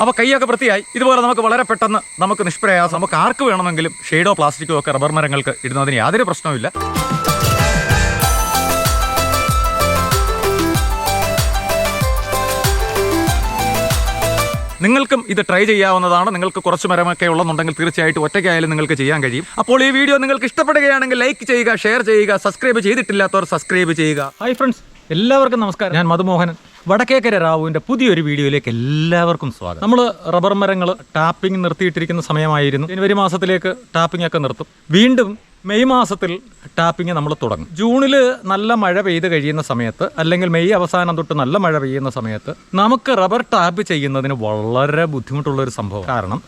അപ്പോൾ കൈയൊക്കെ വൃത്തിയായി. ഇതുപോലെ നമുക്ക് വളരെ പെട്ടെന്ന് നമുക്ക് നിഷ്പ്രയാസം നമുക്ക് ആർക്ക് വേണമെങ്കിലും ഷെയ്ഡോ പ്ലാസ്റ്റിക്കോ ഒക്കെ റബ്ബർ മരങ്ങൾക്ക് ഇടുന്നതിന് യാതൊരു പ്രശ്നവുമില്ല. നിങ്ങൾക്കും ഇത് ട്രൈ ചെയ്യാവുന്നതാണ്. നിങ്ങൾക്ക് കുറച്ച് മരമൊക്കെ ഉള്ളെന്നുണ്ടെങ്കിൽ തീർച്ചയായിട്ടും ഒറ്റയ്ക്കായാലും നിങ്ങൾക്ക് ചെയ്യാൻ കഴിയും. അപ്പോൾ ഈ വീഡിയോ നിങ്ങൾക്ക് ഇഷ്ടപ്പെടുകയാണെങ്കിൽ ലൈക്ക് ചെയ്യുക ഷെയർ ചെയ്യുക സബ്സ്ക്രൈബ് ചെയ്തിട്ടില്ലാത്തവർ സബ്സ്ക്രൈബ് ചെയ്യുക. ഹായ് ഫ്രണ്ട്സ് എല്ലാവർക്കും നമസ്കാരം. ഞാൻ മധുമോഹനൻ. വടക്കേക്കര റാവുവിന്റെ പുതിയൊരു വീഡിയോയിലേക്ക് എല്ലാവർക്കും സ്വാഗതം. നമ്മൾ റബ്ബർ മരങ്ങൾ ടാപ്പിംഗ് നിർത്തിയിട്ടിരിക്കുന്ന സമയമായിരുന്നു. ജനുവരി മാസത്തിലേക്ക് ടാപ്പിംഗ് ഒക്കെ നിർത്തും. വീണ്ടും മെയ് മാസത്തിൽ ടാപ്പിംഗ് നമ്മൾ തുടങ്ങും. ജൂണിൽ നല്ല മഴ പെയ്ത് കഴിയുന്ന സമയത്ത് അല്ലെങ്കിൽ മെയ് അവസാനം തൊട്ട് നല്ല മഴ പെയ്യുന്ന സമയത്ത് നമുക്ക് റബ്ബർ ടാപ്പ് ചെയ്യുന്നതിന് വളരെ ബുദ്ധിമുട്ടുള്ള ഒരു സംഭവം. കാരണം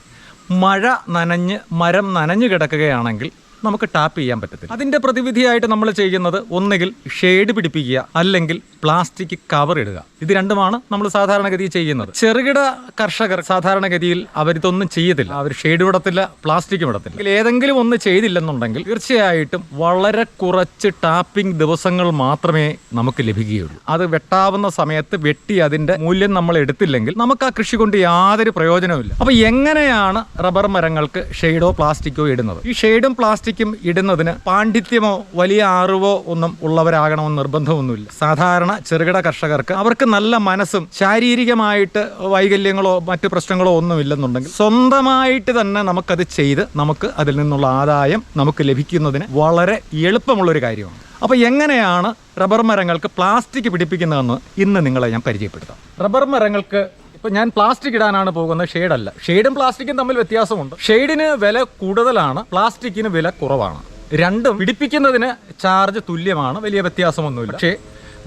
മഴ നനഞ്ഞ് മരം നനഞ്ഞു കിടക്കുകയാണെങ്കിൽ നമുക്ക് ടാപ്പ് ചെയ്യാൻ പറ്റത്തില്ല. അതിന്റെ പ്രതിവിധിയായിട്ട് നമ്മൾ ചെയ്യുന്നത് ഒന്നുകിൽ ഷെയ്ഡ് പിടിപ്പിക്കുക അല്ലെങ്കിൽ പ്ലാസ്റ്റിക് കവർ ഇടുക. ഇത് രണ്ടുമാണ് നമ്മൾ സാധാരണഗതിയിൽ ചെയ്യുന്നത്. ചെറുകിട കർഷകർ സാധാരണഗതിയിൽ അവരിതൊന്നും ചെയ്യത്തില്ല. അവർ ഷെയ്ഡ് വിടത്തില്ല പ്ലാസ്റ്റിക്കും വിടത്തില്ല ഏതെങ്കിലും ഒന്ന് ചെയ്തില്ലെന്നുണ്ടെങ്കിൽ തീർച്ചയായിട്ടും വളരെ കുറച്ച് ടാപ്പിംഗ് ദിവസങ്ങൾ മാത്രമേ നമുക്ക് ലഭിക്കുകയുള്ളൂ. അത് വെട്ടാവുന്ന സമയത്ത് വെട്ടി അതിന്റെ മൂല്യം നമ്മൾ എടുത്തില്ലെങ്കിൽ നമുക്ക് ആ കൃഷി കൊണ്ട് യാതൊരു പ്രയോജനവും ഇല്ല അപ്പൊ എങ്ങനെയാണ് റബ്ബർ മരങ്ങൾക്ക് ഷെയ്ഡോ പ്ലാസ്റ്റിക്കോ ഇടുന്നത്? ഈ ഷെയ്ഡും പ്ലാസ്റ്റിക്കും ഇടുന്നതിന് പാണ്ഡിത്യമോ വലിയ അറിവോ ഒന്നും ഉള്ളവരാകണമെന്ന് നിർബന്ധമൊന്നുമില്ല. സാധാരണ ചെറുകിട കർഷകർക്ക് അവർക്ക് നല്ല മനസ്സും ശാരീരികമായിട്ട് വൈകല്യങ്ങളോ മറ്റു പ്രശ്നങ്ങളോ ഒന്നും ഇല്ലെന്നുണ്ടെങ്കിൽ സ്വന്തമായിട്ട് തന്നെ നമുക്കത് ചെയ്ത് നമുക്ക് അതിൽ നിന്നുള്ള ആദായം നമുക്ക് ലഭിക്കുന്നതിന് വളരെ എളുപ്പമുള്ളൊരു കാര്യമാണ്. അപ്പോൾ എങ്ങനെയാണ് റബ്ബർ മരങ്ങൾക്ക് പ്ലാസ്റ്റിക് പിടിപ്പിക്കുന്നതെന്ന് ഇന്ന് നിങ്ങളെ ഞാൻ പരിചയപ്പെടുത്താം. റബ്ബർ മരങ്ങൾക്ക് ഇപ്പൊ ഞാൻ പ്ലാസ്റ്റിക് ഇടാനാണ് പോകുന്നത് ഷെയ്ഡല്ല. ഷെയ്ഡും പ്ലാസ്റ്റിക്കും തമ്മിൽ വ്യത്യാസമുണ്ട്. ഷെയ്ഡിന് വില കൂടുതലാണ് പ്ലാസ്റ്റിക്കിന് വില കുറവാണ്. രണ്ടും പിടിപ്പിക്കുന്നതിന് ചാർജ് തുല്യമാണ് വലിയ വ്യത്യാസമൊന്നുമില്ല. പക്ഷേ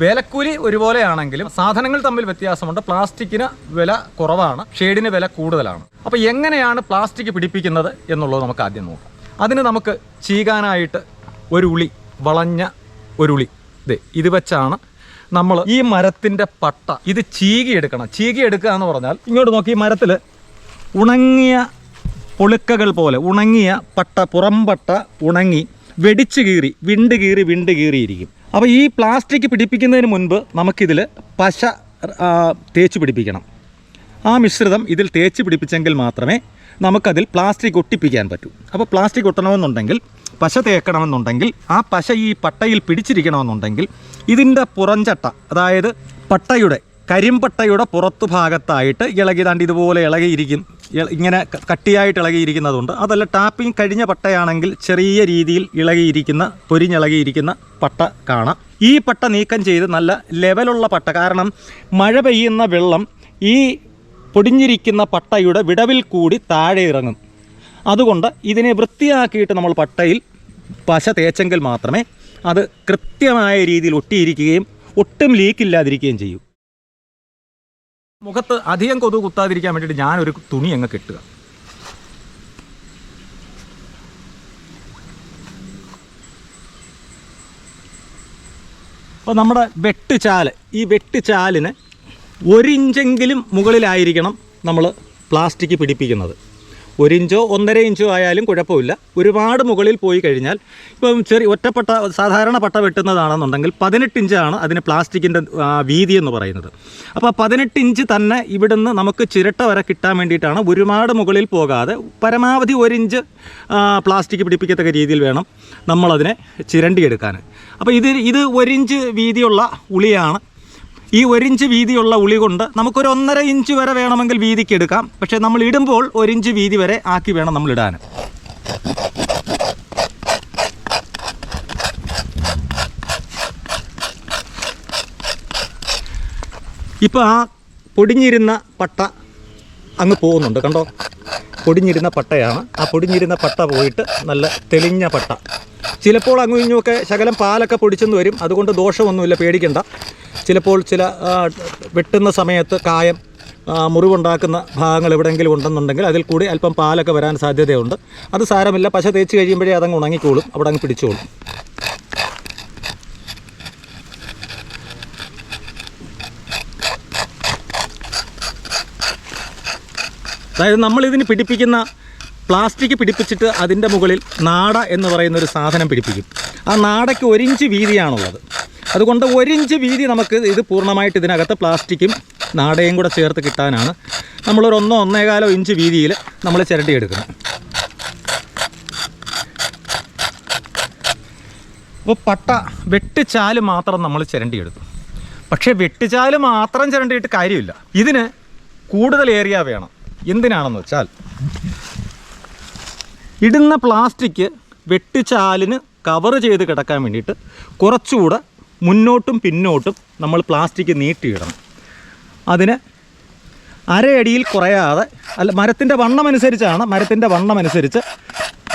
വിലക്കൂലി ഒരുപോലെയാണെങ്കിലും സാധനങ്ങൾ തമ്മിൽ വ്യത്യാസമുണ്ട് പ്ലാസ്റ്റിക്കിന് വില കുറവാണ് ഷെയ്ഡിന് വില കൂടുതലാണ്. അപ്പോൾ എങ്ങനെയാണ് പ്ലാസ്റ്റിക് പിടിപ്പിക്കുന്നത് എന്നുള്ളത് നമുക്ക് ആദ്യം നോക്കാം. അതിന് നമുക്ക് ചീകാനായിട്ട് ഒരു ഉളി വളഞ്ഞ ഒരു ഉളി. ഇത് വെച്ചാണ് നമ്മൾ ഈ മരത്തിന്റെ പട്ട ഇത് ചീകിയെടുക്കണം ചീകിയെടുക്കുക എന്ന് പറഞ്ഞാൽ ഇങ്ങോട്ട് നോക്കി ഈ മരത്തിൽ ഉണങ്ങിയ പുളുക്കകൾ പോലെ ഉണങ്ങിയ പട്ട പുറംപട്ട ഉണങ്ങി വെടിച്ചു കീറി വിണ്ട് കീറി വിണ്ട് കീറിയിരിക്കും. അപ്പോൾ ഈ പ്ലാസ്റ്റിക് പിടിപ്പിക്കുന്നതിന് മുൻപ് നമുക്കിതിൽ പശ തേച്ച് പിടിപ്പിക്കണം. ആ മിശ്രിതം ഇതിൽ തേച്ച് പിടിപ്പിച്ചെങ്കിൽ മാത്രമേ നമുക്കതിൽ പ്ലാസ്റ്റിക് ഒട്ടിപ്പിക്കാൻ പറ്റൂ. അപ്പോൾ പ്ലാസ്റ്റിക് ഒട്ടണമെന്നുണ്ടെങ്കിൽ പശ തേക്കണമെന്നുണ്ടെങ്കിൽ ആ പശ ഈ പട്ടയിൽ പിടിച്ചിരിക്കണമെന്നുണ്ടെങ്കിൽ ഇതിന്റെ പുറഞ്ചട്ട അതായത് പട്ടയുടെ കരിമ്പട്ടയുടെ പുറത്തു ഭാഗത്തായിട്ട് ഇളകി താണ്ട് ഇതുപോലെ ഇളകിയിരിക്കും ഇങ്ങനെ കട്ടിയായിട്ട് ഇളകിയിരിക്കുന്നതുണ്ട്. അതല്ല ടാപ്പിംഗ് കഴിഞ്ഞ പട്ടയാണെങ്കിൽ ചെറിയ രീതിയിൽ ഇളകിയിരിക്കുന്ന പൊരിഞ്ഞിളകിയിരിക്കുന്ന പട്ട കാണാം. ഈ പട്ട നീക്കം ചെയ്ത് നല്ല ലെവലുള്ള പട്ട കാരണം മഴ പെയ്യുന്ന വെള്ളം ഈ പൊടിഞ്ഞിരിക്കുന്ന പട്ടയുടെ വിടവിൽ കൂടി താഴെ ഇറങ്ങും. അതുകൊണ്ട് ഇതിനെ വൃത്തിയാക്കിയിട്ട് നമ്മൾ പട്ടയിൽ പശ തേച്ചെങ്കിൽ മാത്രമേ അത് കൃത്യമായ രീതിയിൽ ഒട്ടിയിരിക്കുകയും ഒട്ടും ലീക്കില്ലാതിരിക്കുകയും ചെയ്യും. മുഖത്ത് അധികം കൊതു കുത്താതിരിക്കാൻ വേണ്ടിയിട്ട് ഞാനൊരു തുണി അങ്ങ് കെട്ടുക. അപ്പോൾ നമ്മുടെ വെട്ടുചാൽ ഈ വെട്ടുചാലിന് ഒരിഞ്ചെങ്കിലും മുകളിലായിരിക്കണം നമ്മൾ പ്ലാസ്റ്റിക് പിടിപ്പിക്കുന്നത്. ഒരിഞ്ചോ ഒന്നര ഇഞ്ചോ ആയാലും കുഴപ്പമില്ല. ഒരുപാട് മുകളിൽ പോയി കഴിഞ്ഞാൽ ഇപ്പം ചെറിയ ഒറ്റപ്പെട്ട സാധാരണ പട്ട വെട്ടുന്നതാണെന്നുണ്ടെങ്കിൽ പതിനെട്ട് ഇഞ്ചാണ് അതിന് പ്ലാസ്റ്റിക്കിന്റെ വീതി എന്ന് പറയുന്നത്. അപ്പോൾ പതിനെട്ട് ഇഞ്ച് തന്നെ ഇവിടുന്ന് നമുക്ക് ചിരട്ട വരെ കിട്ടാൻ വേണ്ടിയിട്ടാണ് ഒരുപാട് മുകളിൽ പോകാതെ പരമാവധി ഒരിഞ്ച് പ്ലാസ്റ്റിക് പിടിപ്പിക്കത്തക്ക രീതിയിൽ വേണം നമ്മളതിനെ ചിരണ്ടിയെടുക്കാൻ. അപ്പോൾ ഇത് ഇത് ഒരിഞ്ച് വീതിയുള്ള ഉളിയാണ് ഈ ഒരിഞ്ച് വീതിയുള്ള ഉളി കൊണ്ട് നമുക്കൊരു ഒന്നര ഇഞ്ച് വരെ വേണമെങ്കിൽ വീതിക്ക് എടുക്കാം. പക്ഷേ നമ്മൾ ഇടുമ്പോൾ ഒരിഞ്ച് വീതി വരെ ആക്കി വേണം നമ്മൾ ഇടാൻ. ഇപ്പോൾ ആ പൊടിഞ്ഞിരുന്ന പട്ട അങ്ങ് പോകുന്നുണ്ട്. കണ്ടോ? പൊടിഞ്ഞിരുന്ന പട്ടയാണ്. ആ പൊടിഞ്ഞിരുന്ന പട്ട പോയിട്ട് നല്ല തെളിഞ്ഞ പട്ട. ചിലപ്പോൾ അങ്ങും ഇങ്ങുമൊക്കെ ശകലം പാലൊക്കെ പൊടിച്ചെന്ന് വരും. അതുകൊണ്ട് ദോഷമൊന്നുമില്ല പേടിക്കണ്ട. ചിലപ്പോൾ ചില വെട്ടുന്ന സമയത്ത് കായം മുറിവുണ്ടാക്കുന്ന ഭാഗങ്ങൾ എവിടെയെങ്കിലും ഉണ്ടെന്നുണ്ടെങ്കിൽ അതിൽ കൂടി അല്പം പാലൊക്കെ വരാൻ സാധ്യതയുണ്ട്. അത് സാരമില്ല. പശ തേച്ച് കഴിയുമ്പോഴേ അതങ്ങ് ഉണങ്ങിക്കോളും. അവിടെ അങ്ങ് പിടിച്ചോളും. അതായത് നമ്മളിതിന് പിടിപ്പിക്കുന്ന പ്ലാസ്റ്റിക് പിടിപ്പിച്ചിട്ട് അതിന്റെ മുകളിൽ നാട എന്ന് പറയുന്ന ഒരു സാധനം പിടിപ്പിക്കും. ആ നാടയ്ക്ക് ഒരിഞ്ച് വീതിയാണുള്ളത്. അതുകൊണ്ട് ഒരിഞ്ച് വീതി നമുക്ക് ഇത് പൂർണമായിട്ട് ഇതിനകത്ത് പ്ലാസ്റ്റിക്കും നാടയും കൂടെ ചേർത്ത് കിട്ടാനാണ്. നമ്മളൊരു ഒന്നോ ഒന്നേകാലോ ഇഞ്ച് വീതിയിൽ നമ്മൾ ചിരട്ടിയെടുക്കുന്നത് അപ്പോൾ പട്ട വെട്ടിച്ചാൽ മാത്രം നമ്മൾ ചിരണ്ടിയെടുത്തു പക്ഷേ വെട്ടിച്ചാൽ മാത്രം ചിരണ്ടിയിട്ട് കാര്യമില്ല. ഇതിന് കൂടുതൽ ഏരിയ വേണം. എന്തിനാണെന്ന് വെച്ചാൽ ഇടുന്ന പ്ലാസ്റ്റിക് വെട്ടിച്ചാലിന് കവർ ചെയ്ത് കിടക്കാൻ വേണ്ടിയിട്ട് കുറച്ചുകൂടെ മുന്നോട്ടും പിന്നോട്ടും നമ്മൾ പ്ലാസ്റ്റിക് നീട്ടിയിടണം. അതിന് അരയടിയിൽ കുറയാതെ അല്ല മരത്തിന്റെ വണ്ണമനുസരിച്ചാണ് മരത്തിന്റെ വണ്ണമനുസരിച്ച്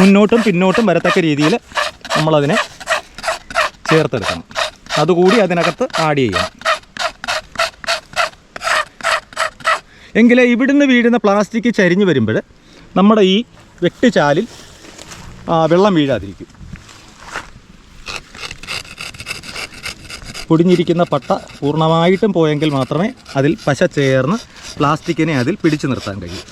മുന്നോട്ടും പിന്നോട്ടും വരത്തക്ക രീതിയിൽ നമ്മളതിനെ ചേർത്തെടുക്കണം. അതുകൂടി അതിനകത്ത് ആഡ് ചെയ്യണം. എങ്കിലേ ഇവിടുന്ന് വീഴുന്ന പ്ലാസ്റ്റിക് ചരിഞ്ഞ് വരുമ്പോൾ നമ്മുടെ ഈ വെട്ടിച്ചാലിൽ വെള്ളം വീഴാതിരിക്കും. പൊടിഞ്ഞിരിക്കുന്ന പട്ട പൂർണമായിട്ടും പോയെങ്കിൽ മാത്രമേ അതിൽ പശ ചേർന്ന് പ്ലാസ്റ്റിക്കിനെ അതിൽ പിടിച്ചു നിർത്താൻ കഴിയൂ.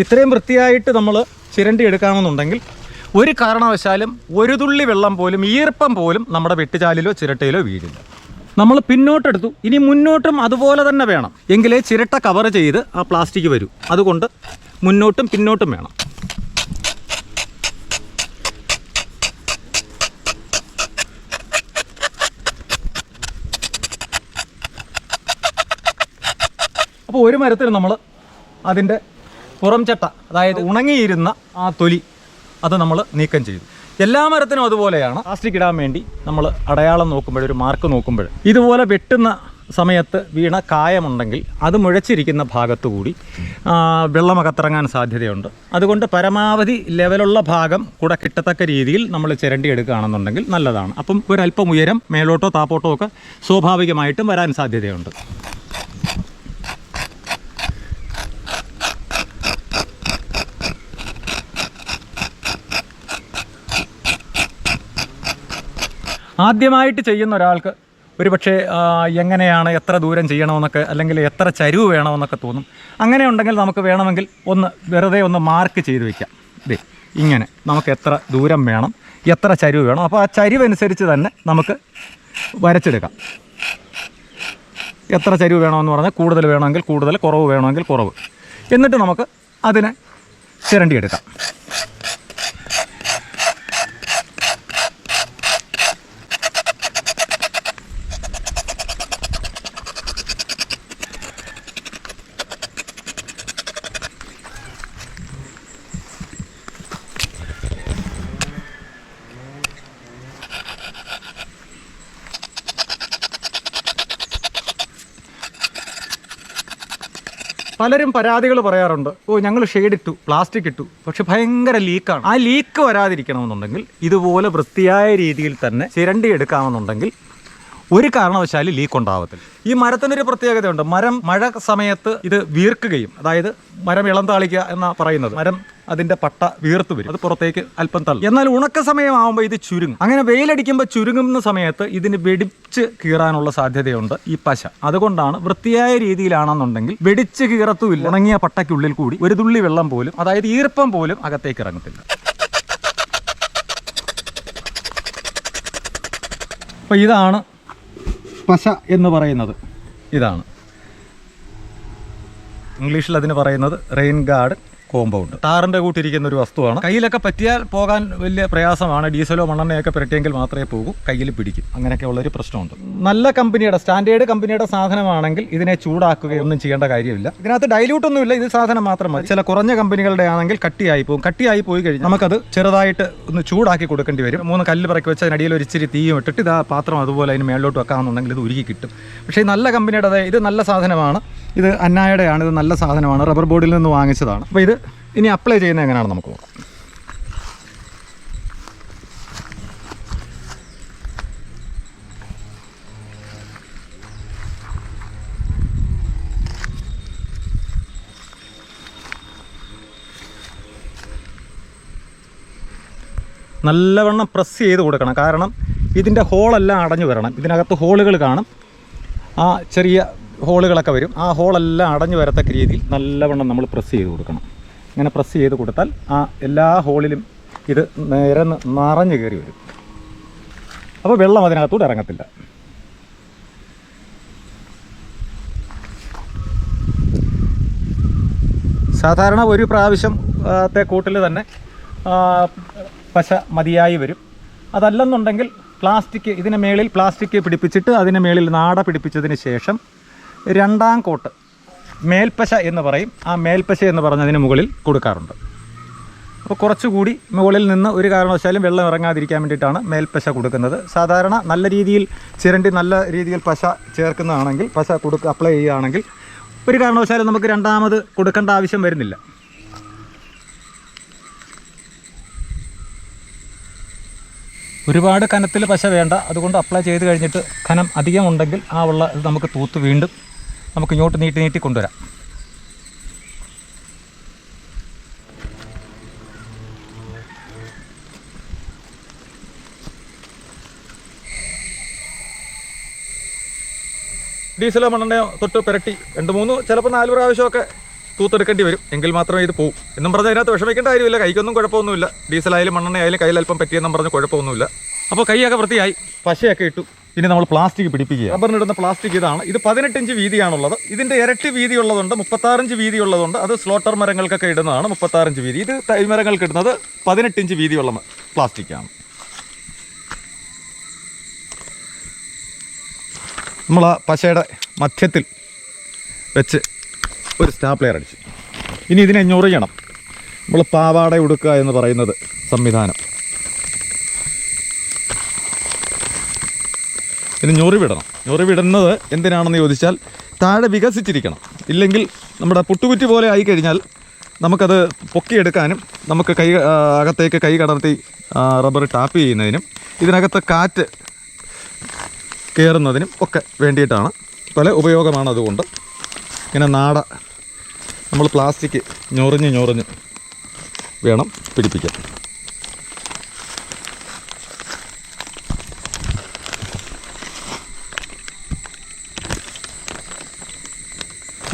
ഇത്രയും വൃത്തിയായിട്ട് നമ്മൾ ചിരണ്ടി എടുക്കാമെന്നുണ്ടെങ്കിൽ ഒരു കാരണവശാലും ഒരു തുള്ളി വെള്ളം പോലും ഈർപ്പം പോലും നമ്മുടെ വെട്ടിച്ചാലിലോ ചിരട്ടയിലോ വീഴില്ല. നമ്മൾ പിന്നോട്ടെടുത്തു. ഇനി മുന്നോട്ടും അതുപോലെ തന്നെ വേണം. എങ്കിലേ ചിരട്ട കവർ ചെയ്ത് ആ പ്ലാസ്റ്റിക് വരൂ. അതുകൊണ്ട് മുന്നോട്ടും പിന്നോട്ടും വേണം. അപ്പോൾ ഒരു മരത്തിൽ നമ്മൾ അതിന്റെ പുറം ചട്ട അതായത് ഉണങ്ങിയിരുന്ന ആ തൊലി അത് നമ്മൾ നീക്കം ചെയ്തു. എല്ലാ മരത്തിനും അതുപോലെയാണ്. പ്ലാസ്റ്റിക് ഇടാൻ വേണ്ടി നമ്മൾ അടയാളം നോക്കുമ്പോൾ ഒരു മാർക്ക് നോക്കുമ്പോൾ ഇതുപോലെ വെട്ടുന്ന സമയത്ത് വീണ കായമുണ്ടെങ്കിൽ അത് മുഴച്ചിരിക്കുന്ന ഭാഗത്തുകൂടി വെള്ളമകത്തിറങ്ങാൻ സാധ്യതയുണ്ട്. അതുകൊണ്ട് പരമാവധി ലെവലുള്ള ഭാഗം കൂടെ കിട്ടത്തക്ക രീതിയിൽ നമ്മൾ ചിരണ്ടി എടുക്കുകയാണെന്നുണ്ടെങ്കിൽ നല്ലതാണ്. അപ്പം ഒരല്പം ഉയരം മേലോട്ടോ താപ്പോട്ടോ ഒക്കെ സ്വാഭാവികമായിട്ടും വരാൻ സാധ്യതയുണ്ട്. ആദ്യമായിട്ട് ചെയ്യുന്ന ഒരാൾക്ക് ഒരുപക്ഷെ എങ്ങനെയാണ് എത്ര ദൂരം ചെയ്യണമെന്നൊക്കെ അല്ലെങ്കിൽ എത്ര ചരിവ് വേണമെന്നൊക്കെ തോന്നും. അങ്ങനെ ഉണ്ടെങ്കിൽ നമുക്ക് വേണമെങ്കിൽ ഒന്ന് വെറുതെ ഒന്ന് മാർക്ക് ചെയ്ത് വയ്ക്കാം ഇതേ ഇങ്ങനെ നമുക്ക് എത്ര ദൂരം വേണം എത്ര ചരിവ് വേണം. അപ്പോൾ ആ ചരിവനുസരിച്ച് തന്നെ നമുക്ക് വരച്ചെടുക്കാം. എത്ര ചരിവ് വേണമെന്ന് പറഞ്ഞാൽ കൂടുതൽ വേണമെങ്കിൽ കൂടുതൽ കുറവ് വേണമെങ്കിൽ കുറവ്. എന്നിട്ട് നമുക്ക് അതിനെ ചിരണ്ടിയെടുക്കാം. പലരും പരാതികൾ പറയാറുണ്ട്. ഓ ഞങ്ങൾ ഷെയ്ഡ് ഇട്ടു പ്ലാസ്റ്റിക് ഇട്ടു. പക്ഷെ ഭയങ്കര ലീക്കാണ് ആ ലീക്ക് വരാതിരിക്കണമെന്നുണ്ടെങ്കിൽ ഇതുപോലെ വൃത്തിയായ രീതിയിൽ തന്നെ ചിരണ്ടി എടുക്കാമെന്നുണ്ടെങ്കിൽ ഒരു കാരണവശാലും ലീക്ക് ഉണ്ടാവത്തില്ല. ഈ മരത്തിനൊരു പ്രത്യേകതയുണ്ട്. മരം മഴ സമയത്ത് ഇത് വീർക്കുകയും അതായത് മരം ഇളം താളിക്കുക എന്നാ പറയുന്നത്. മരം അതിന്റെ പട്ട വീർത്ത് വരും. അത് പുറത്തേക്ക് അല്പം തള്ളും. എന്നാൽ ഉണക്ക സമയമാകുമ്പോൾ ഇത് ചുരുങ്ങും. അങ്ങനെ വെയിലടിക്കുമ്പോൾ ചുരുങ്ങുന്ന സമയത്ത് ഇതിന് വെടിച്ച് കീറാനുള്ള സാധ്യതയുണ്ട് ഈ പശ. അതുകൊണ്ടാണ് വൃത്തിയായ രീതിയിലാണെന്നുണ്ടെങ്കിൽ വെടിച്ച് കീറത്തുമില്ല. ഉണങ്ങിയ പട്ടയ്ക്കുള്ളിൽ കൂടി ഒരു തുള്ളി വെള്ളം പോലും അതായത് ഈർപ്പം പോലും അകത്തേക്ക് ഇറങ്ങത്തില്ല. അപ്പോൾ ഇതാണ് പശ എന്ന് പറയുന്നത്. ഇതാണ്. ഇംഗ്ലീഷിൽ അതിന് പറയുന്നത് റെയിൻ ഗാർഡ് കോമ്പൗണ്ട്. ടാറിന്റെ കൂട്ടിരിക്കുന്ന ഒരു വസ്തുവാണ്. കയ്യിലൊക്കെ പറ്റിയാൽ പോകാൻ വലിയ പ്രയാസമാണ്. ഡീസലോ മണ്ണെണ്ണയൊക്കെ പുരട്ടിയെങ്കിൽ മാത്രമേ പോകൂ. കയ്യിൽ പിടിക്കും. അങ്ങനെയൊക്കെ ഉള്ളൊരു പ്രശ്നമുണ്ട്. നല്ല കമ്പനിയുടെ സ്റ്റാൻഡേർഡ് കമ്പനിയുടെ സാധനമാണെങ്കിൽ ഇതിനെ ചൂടാക്കുകയൊന്നും ചെയ്യേണ്ട കാര്യമില്ല. ഇതിനകത്ത് ഡൈല്യൂട്ട് ഒന്നുമില്ല ഇത് സാധനം മാത്രം മതി. ചില കുറഞ്ഞ കമ്പനികളുടെ ആണെങ്കിൽ കട്ടിയായി പോകും. കട്ടിയായി പോയി കഴിഞ്ഞാൽ നമുക്കത് ചെറുതായിട്ട് ഒന്ന് ചൂടാക്കി കൊടുക്കേണ്ടി വരും. മൂന്ന് കല്ല് പറക്കി വെച്ച് അതിനടിയിൽ ഒരു ഇച്ചിരി തീയും ഇട്ടിട്ട് ഇത് ആ പാത്രം അതുപോലെ അതിന് മേളിലോട്ട് വെക്കാമെന്നുണ്ടെങ്കിൽ ഇത് ഉരുകി കിട്ടും. പക്ഷേ നല്ല കമ്പനിയുടെ ഇത് നല്ല സാധനമാണ്. ഇത് അന്നായുടെയാണ് ഇത് നല്ല സാധനമാണ് റബ്ബർ ബോർഡിൽ നിന്ന് വാങ്ങിച്ചതാണ്. അപ്പോൾ ഇത് ഇനി അപ്ലൈ ചെയ്യുന്നത് എങ്ങനെയാണ് നമുക്ക് നോക്കാം. നല്ലവണ്ണം പ്രസ് ചെയ്ത് കൊടുക്കണം. കാരണം ഇതിന്റെ ഹോളെല്ലാം അടഞ്ഞു വരണം. ഇതിനകത്ത് ഹോളുകൾ കാണും. ആ ചെറിയ ഹോളുകളൊക്കെ വരും. ആ ഹോളെല്ലാം അടഞ്ഞു വരത്തക്ക രീതിയിൽ നല്ലവണ്ണം നമ്മൾ പ്രസ് ചെയ്ത് കൊടുക്കണം. ഇങ്ങനെ പ്രസ് ചെയ്ത് കൊടുത്താൽ ആ എല്ലാ ഹോളിലും ഇത് നിരന്ന് നിറഞ്ഞു കയറി വരും. അപ്പോൾ വെള്ളം അതിനകത്തൂടെ ഇറങ്ങത്തില്ല. സാധാരണ ഒരു പ്രാവശ്യം ആ, ത്തെ കൂട്ടിൽ തന്നെ പശ മതിയായി വരും. അതല്ലെന്നുണ്ടെങ്കിൽ പ്ലാസ്റ്റിക് ഇതിന് മേളിൽ പ്ലാസ്റ്റിക് പിടിപ്പിച്ചിട്ട് അതിന് മേളിൽ നാട പിടിപ്പിച്ചതിന് ശേഷം രണ്ടാം കോട്ട് മേൽപ്പശ എന്ന് പറയും. ആ മേൽപ്പശ എന്ന് പറഞ്ഞതിന് മുകളിൽ കൊടുക്കാറുണ്ട്. അപ്പോൾ കുറച്ചുകൂടി മുകളിൽ നിന്ന് ഒരു കാരണവശാലും വെള്ളം ഇറങ്ങാതിരിക്കാൻ വേണ്ടിയിട്ടാണ് മേൽപ്പശ കൊടുക്കുന്നത്. സാധാരണ നല്ല രീതിയിൽ ചിരണ്ടി നല്ല രീതിയിൽ പശ ചേർക്കുന്നതാണെങ്കിൽ പശ കൊടുക്ക അപ്ലൈ ചെയ്യുകയാണെങ്കിൽ ഒരു കാരണവശാലും നമുക്ക് രണ്ടാമത് കൊടുക്കേണ്ട ആവശ്യം വരുന്നില്ല. ഒരുപാട് കനത്തിൽ പശ വേണ്ട. അതുകൊണ്ട് അപ്ലൈ ചെയ്ത് കഴിഞ്ഞിട്ട് കനം അധികം ഉണ്ടെങ്കിൽ ആ ഉള്ള നമുക്ക് തൂത്ത് വീണ്ടും നമുക്ക് ഇങ്ങോട്ട് നീട്ടി നീട്ടി കൊണ്ടുവരാം. ഡീസലോ മണ്ണെണ്ണയോ തൊട്ട് പുരട്ടി രണ്ട് മൂന്ന് ചിലപ്പോൾ നാല് പ്രാവശ്യമൊക്കെ തൂത്തെടുക്കേണ്ടി വരും. എങ്കിൽ മാത്രമേ ഇത് പോവും. എന്നും പറഞ്ഞാൽ അതിനകത്ത് വിഷമിക്കേണ്ട കാര്യമില്ല. കൈക്കൊന്നും കുഴപ്പമൊന്നുമില്ല. ഡീസലായാലും മണ്ണെണ്ണയായാലും കയ്യിൽ അല്പം പറ്റിയെന്നും പറഞ്ഞ് കുഴപ്പമൊന്നുമില്ല. അപ്പോൾ കൈയൊക്കെ വൃത്തിയായി. പശയൊക്കെ ഇട്ടു. ഇനി നമ്മൾ പ്ലാസ്റ്റിക് പിടിപ്പിക്കുക റബ്ബറിനിടുന്ന പ്ലാസ്റ്റിക് ഇതാണ്. ഇത് പതിനെട്ട് ഇഞ്ച് വീതിയാണുള്ളത്. ഇതിന്റെ ഇരട്ടി വീതിയുള്ളതുണ്ട് മുപ്പത്താറിഞ്ച് വീതിയുള്ളതുണ്ട്. അത് സ്ലോട്ടർ മരങ്ങൾക്കൊക്കെ ഇടുന്നതാണ് മുപ്പത്താറിഞ്ച് വീതി. ഇത് തൈ മരങ്ങൾക്ക് ഇടുന്നത് പതിനെട്ട് ഇഞ്ച് വീതിയുള്ള പ്ലാസ്റ്റിക്കാണ് നമ്മൾ ആ പശയുടെ മധ്യത്തിൽ വെച്ച് ഒരു സ്റ്റാപ്ലെയർ അടിച്ചു. ഇനി ഇതിനെ ഞൊറിയണം. നമ്മൾ പാവാട ഉടുക്കുക എന്ന് പറയുന്നത് സംവിധാനം. ഇത് ഞൊറിവിടണം ഞൊറിവിടുന്നത് എന്തിനാണെന്ന് ചോദിച്ചാൽ താഴെ വികസിച്ചിരിക്കണം. ഇല്ലെങ്കിൽ നമ്മുടെ പുട്ടുകുറ്റി പോലെ ആയി കഴിഞ്ഞാൽ നമുക്കത് പൊക്കിയെടുക്കാനും നമുക്ക് കൈ അകത്തേക്ക് കൈ കടർത്തി റബ്ബർ ടാപ്പ് ചെയ്യുന്നതിനും ഇതിനകത്ത് കാറ്റ് കയറുന്നതിനും ഒക്കെ വേണ്ടിയിട്ടാണ് പല ഉപയോഗമാണ് അതുകൊണ്ട് ഇങ്ങനെ നാട നമ്മൾ പ്ലാസ്റ്റിക് ഞൊറിഞ്ഞ് ഞൊറിഞ്ഞ് വേണം പിടിപ്പിക്കാൻ.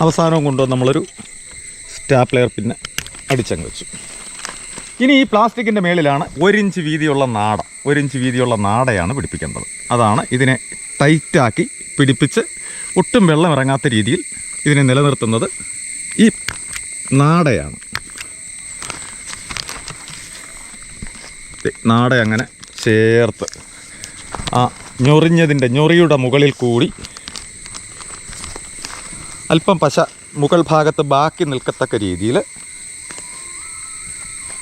അവസാനവും കൊണ്ടുവന്ന് നമ്മളൊരു സ്റ്റാപ്ലെയർ പിന്നെ അടിച്ചങ്ങ് വെച്ചു. ഇനി ഈ പ്ലാസ്റ്റിക്കിന്റെ മേളിലാണ് ഒരിഞ്ച് വീതിയുള്ള നാട. ഒരിഞ്ച് വീതിയുള്ള നാടയാണ് പിടിപ്പിക്കേണ്ടത്. അതാണ് ഇതിനെ ടൈറ്റാക്കി പിടിപ്പിച്ച് ഒട്ടും വെള്ളം ഇറങ്ങാത്ത രീതിയിൽ ഇതിനെ നിലനിർത്തുന്നത് ഈ നാടയാണ്. നാട അങ്ങനെ ചേർത്ത് ആ ഞൊറിഞ്ഞതിന്റെ ഞൊറിയുടെ മുകളിൽ കൂടി അല്പം പശ മുകൾ ഭാഗത്ത് ബാക്കി നിൽക്കത്തക്ക രീതിയിൽ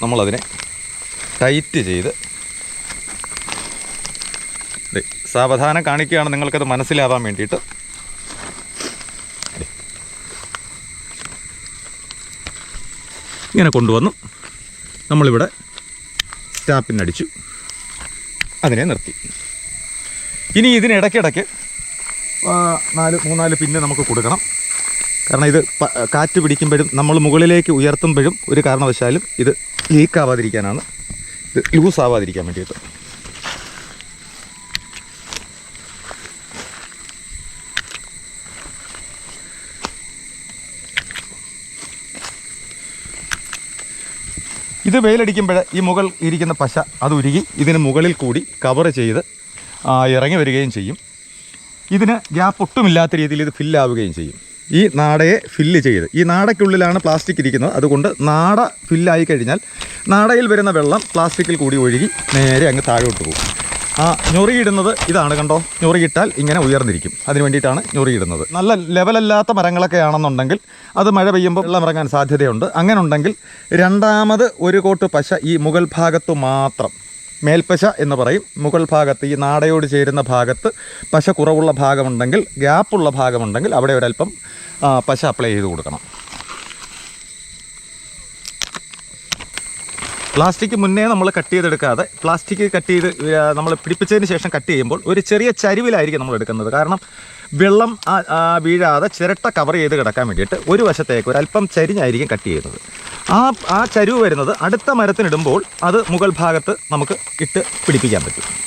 നമ്മളതിനെ ടൈറ്റ് ചെയ്ത് സാവധാനം കാണിക്കുകയാണ് നിങ്ങൾക്കത് മനസ്സിലാവാൻ വേണ്ടിയിട്ട്. ഇങ്ങനെ കൊണ്ടുവന്നു. നമ്മളിവിടെ സ്റ്റാപ്പിനടിച്ചു. അതിനെ നിർത്തി. ഇനി ഇതിനിടയ്ക്കിടയ്ക്ക് നാല് മൂന്നാൽ പിന്നെ നമുക്ക് കൊടുക്കണം. കാരണം ഇത് കാറ്റ് പിടിക്കുമ്പോഴും നമ്മൾ മുകളിലേക്ക് ഉയർത്തുമ്പോഴും ഒരു കാരണവശാലും ഇത് ലീക്ക് ആവാതിരിക്കാനാണ്. ഇത് ലൂസ് ആവാതിരിക്കാൻ വേണ്ടിയിട്ട്. ഇത് വെയിലടിക്കുമ്പോൾ ഈ മുകൾ ഇരിക്കുന്ന പശ അത് ഉരുകി ഇതിന് മുകളിൽ കൂടി കവർ ചെയ്ത് ഇറങ്ങി വരികയും ചെയ്യും. ഇതിന് ഗ്യാപ്പ് ഒട്ടുമില്ലാത്ത രീതിയിൽ ഇത് ഫില്ലാവുകയും ചെയ്യും. ഈ നാടയെ ഫില്ല് ചെയ്ത്. ഈ നാടയ്ക്കുള്ളിലാണ് പ്ലാസ്റ്റിക് ഇരിക്കുന്നത്. അതുകൊണ്ട് നാട ഫില്ലായി കഴിഞ്ഞാൽ നാടയിൽ വരുന്ന വെള്ളം പ്ലാസ്റ്റിക്കിൽ കൂടി ഒഴുകി നേരെ അങ്ങ് താഴോട്ട് പോകും. ആ ഞൊറിയിടുന്നത് ഇതാണ് കണ്ടോ? ഞൊറിയിട്ടാൽ ഇങ്ങനെ ഉയർന്നിരിക്കും. അതിന് വേണ്ടിയിട്ടാണ് ഞൊറിയിടുന്നത്. നല്ല ലെവലല്ലാത്ത മരങ്ങളൊക്കെ ആണെന്നുണ്ടെങ്കിൽ അത് മഴ പെയ്യുമ്പോൾ വെള്ളം ഇറങ്ങാൻ സാധ്യതയുണ്ട്. അങ്ങനെ ഉണ്ടെങ്കിൽ രണ്ടാമത് ഒരു കോട്ട് പശ ഈ മുഗൾ ഭാഗത്തു മാത്രം മേൽപ്പശ എന്ന് പറയും. മുകൾ ഭാഗത്ത് ഈ നാടയോട് ചേരുന്ന ഭാഗത്ത് പശ കുറവുള്ള ഭാഗമുണ്ടെങ്കിൽ ഗ്യാപ്പുള്ള ഭാഗമുണ്ടെങ്കിൽ അവിടെ ഒരല്പം പശ അപ്ലൈ ചെയ്ത് കൊടുക്കണം. പ്ലാസ്റ്റിക് മുന്നേ നമ്മൾ കട്ട് ചെയ്തെടുക്കാതെ പ്ലാസ്റ്റിക് കട്ട് ചെയ്ത് നമ്മൾ പിടിപ്പിച്ചതിന് ശേഷം കട്ട് ചെയ്യുമ്പോൾ ഒരു ചെറിയ ചരിവിലായിരിക്കും നമ്മൾ എടുക്കുന്നത്. കാരണം വെള്ളം വീഴാതെ ചിരട്ട കവർ ചെയ്ത് കിടക്കാൻ വേണ്ടിയിട്ട് ഒരു വശത്തേക്ക് ഒരു അല്പം ചരിഞ്ഞായിരിക്കും കട്ട് ചെയ്യുന്നത്. ആ ആ ചരിവ് വരുന്നത് അടുത്ത മരത്തിനിടുമ്പോൾ അത് മുകൾ ഭാഗത്ത് നമുക്ക് ഇട്ട് പിടിപ്പിക്കാൻ പറ്റും.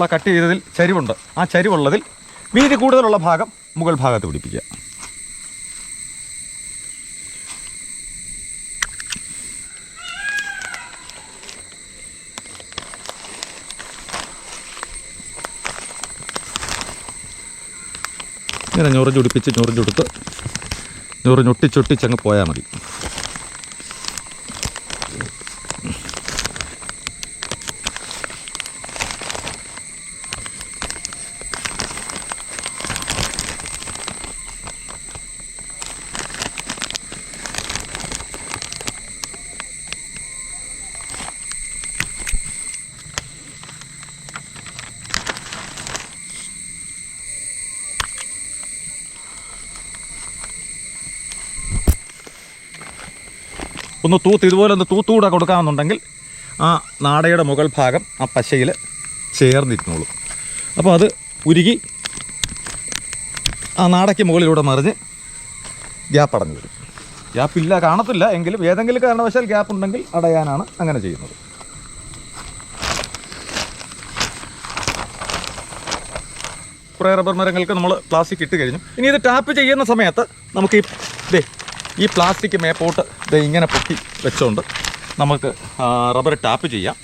നമ്മൾ ആ കട്ട് ചെയ്തതിൽ ചരിവുണ്ട്. ആ ചരിവുള്ളതിൽ വീതി കൂടുതലുള്ള ഭാഗം മുകൾ ഭാഗത്ത് പിടിപ്പിക്കുക. ഇങ്ങനെ ഞൊറിഞ്ഞൊടിപ്പിച്ച് ഞൊറിഞ്ഞൊടുത്ത് ഞൊറിഞ്ഞൊട്ടിച്ചൊട്ടിച്ചങ്ങ് പോയാൽ മതി. ഒന്ന് തൂത്ത് ഇതുപോലെ ഒന്ന് തൂത്തുകൂടെ കൊടുക്കാമെന്നുണ്ടെങ്കിൽ ആ നാടയുടെ മുകൾ ഭാഗം ആ പശയിൽ ചേർന്നിരുന്നുള്ളൂ അപ്പോൾ അത് ഉരുകി ആ നാടയ്ക്ക് മുകളിലൂടെ മറിഞ്ഞ് ഗ്യാപ്പ് അടഞ്ഞു വരും. ഗ്യാപ്പില്ല കാണത്തില്ല. എങ്കിലും ഏതെങ്കിലും കാരണവശാൽ ഗ്യാപ്പ് ഉണ്ടെങ്കിൽ അടയാനാണ് അങ്ങനെ ചെയ്യുന്നത്. കുറേ റബ്ബർ മരങ്ങൾക്ക് നമ്മൾ പ്ലാസ്റ്റിക് ഇട്ട് കഴിഞ്ഞു. ഇനി ഇത് ടാപ്പ് ചെയ്യുന്ന സമയത്ത് നമുക്ക് ഈ ഈ പ്ലാസ്റ്റിക് മേപ്പോട്ട് ഇത് ഇങ്ങനെ പൊക്കി വെച്ചുകൊണ്ട് നമുക്ക് റബ്ബർ ടാപ്പ് ചെയ്യാം.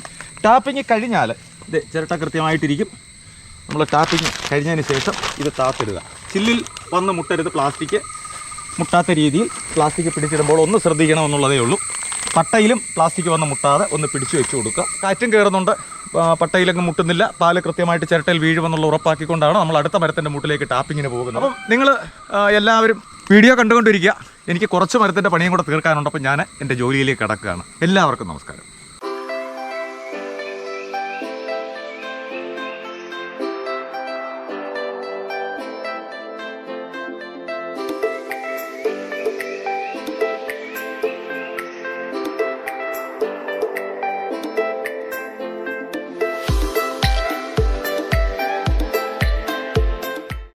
ടാപ്പിങ് കഴിഞ്ഞാൽ ഇത് ചിരട്ട കൃത്യമായിട്ടിരിക്കും. നമ്മൾ ടാപ്പിങ് കഴിഞ്ഞതിന് ശേഷം ഇത് താത്തിടുക. ചില്ലിൽ വന്ന് മുട്ടരുത് പ്ലാസ്റ്റിക്. മുട്ടാത്ത രീതിയിൽ പ്ലാസ്റ്റിക് പിടിച്ചിടുമ്പോൾ ഒന്ന് ശ്രദ്ധിക്കണം എന്നുള്ളതേ ഉള്ളൂ. പട്ടയിലും പ്ലാസ്റ്റിക് വന്ന് മുട്ടാതെ ഒന്ന് പിടിച്ചു വെച്ച് കൊടുക്കുക. കാറ്റും കയറുന്നുണ്ട്. പട്ടയിലങ്ങ് മുട്ടുന്നില്ല. പാൽ കൃത്യമായിട്ട് ചിരട്ടയിൽ വീഴുമെന്നുള്ള ഉറപ്പാക്കിക്കൊണ്ടാണ് നമ്മൾ അടുത്ത മരത്തിന്റെ മുട്ടിലേക്ക് ടാപ്പിങ്ങിന് പോകുന്നത്. അപ്പം നിങ്ങൾ എല്ലാവരും വീഡിയോ കണ്ടുകൊണ്ടിരിക്കുക. എനിക്ക് കുറച്ച് മരത്തിന്റെ പണിയും കൂടെ തീർക്കാനുണ്ട്. അപ്പം ഞാൻ എന്റെ ജോലിയിലേക്ക് കിടക്കുകയാണ്. എല്ലാവർക്കും നമസ്കാരം.